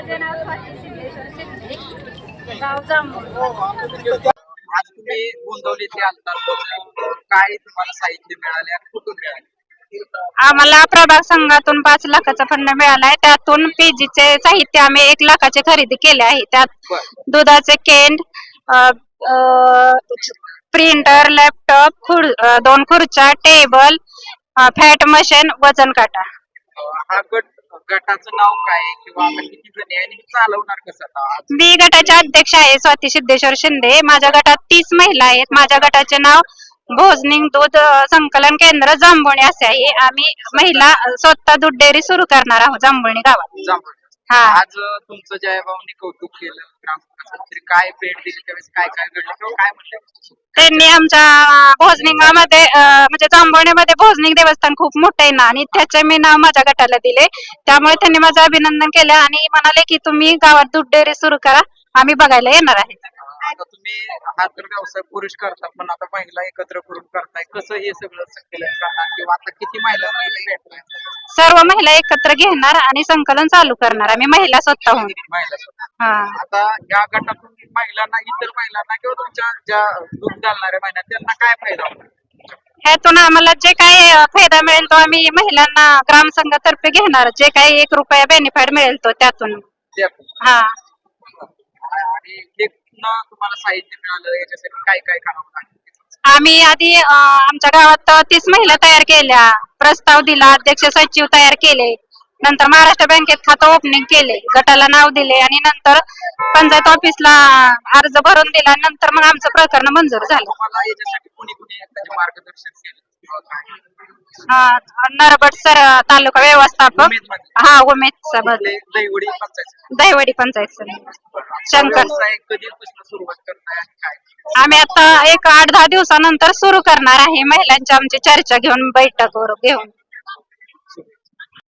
माझे नाव स्वाती सिद्धेश्वर शिंदे. गाव जांभूळ. आज तुम्ही गोंदवलीचे आलता. काय तुम्हाला साहित्य मिळाले आणि कुठून मिळाले? आम्हाला प्रभाग संघातून पाच लाखाचा फंड मिळालाय. त्यातून पीजीचे साहित्य आम्ही एक लाखाचे खरेदी केले आहे. त्यात दुधाचे केंड प्रिंटर लॅपटॉप खुर दोन खुर्च्या टेबल फॅट मशीन वजन काटा. हा गट गटाचं नाव काय? किंवा आपण किती जण आहे आणि हे चालवणार कसं आता? मी गटाचे अध्यक्ष आहे स्वाती सिद्धेश्वर शिंदे. माझ्या गटात तीस महिला आहेत. माझ्या गटाचे नाव भोजनिंग दूध अ, संकलन केंद्र जांभुणी असे आहे. आम्ही महिला स्वतः दूध डेअरी सुरू करणार आहोत जांभुणी गावात. जांभूळ. हा. आज तुमचं जयभाऊनी कौतुक केलं. तरी काय भेट दिली त्यावेळेस काय काय घडलं किंवा काय म्हणलं? त्यांनी आमच्या भोजनिंगामध्ये अं, म्हणजे जांभवणीमध्ये भोजनिंग देवस्थान खूप मोठं आहे ना आणि त्याचे मी नाव माझ्या गटाला दिले त्यामुळे त्यांनी माझं अभिनंदन केलं आणि म्हणाले की तुम्ही गावात दूध डेअरी सुरू करा आम्ही बघायला येणार आहे. आता तुम्ही हा तर व्यवसाय पुरुष करता पण आता महिला एकत्र करून करताय. कसं हे सगळं किंवा आता किती इथे भेटलाय सर्व महिला एकत्र घेणार आणि संकलन चालू करणार. आम्ही महिला स्वतःहून. महिला. हा. आता या गटातून महिलांना इतर महिलांना किंवा तुमच्या ज्या दूध घालणाऱ्या महिला त्यांना काय फायदा होणार? ह्यातून आम्हाला जे काही अं, फायदा मिळेल तो आम्ही महिलांना ग्रामसंघातर्फे घेणार. जे काही एक रुपया बेनिफिट मिळेल तो त्यातून. ते हा. आणि हे पुन्हा तुम्हाला साहित्य मिळालं याच्यासाठी काय काय करावं लागेल? आम्ही आधी आमच्या गावात तीस महिला तयार केल्या. प्रस्ताव दिला अध्यक्ष सचिव तयार केले. नंतर महाराष्ट्र बँकेत खातं ओपनिंग केले गटाला नाव दिले आणि नंतर पंचायत ऑफिसला अर्ज भरून दिला. नंतर मग आमचं प्रकरण मंजूर झालं. तुम्हाला याच्यासाठी कोणी कोणी त्याचे मार्गदर्शन केलं? किंवा काय? हा, नरबट सर तालुका व्यवस्थापक. हा उमेद आपले दैवडी पंचायत दहिवडी पंचायत समिती. शंकर. व्यवसाय कधीपासून सुरुवात करताय आणि काय? आम्ही आता एक आठ दहा दिवसानंतर सुरू करणार आहे. महिलांची आमची चर्चा घेऊन बैठक वर घेऊन.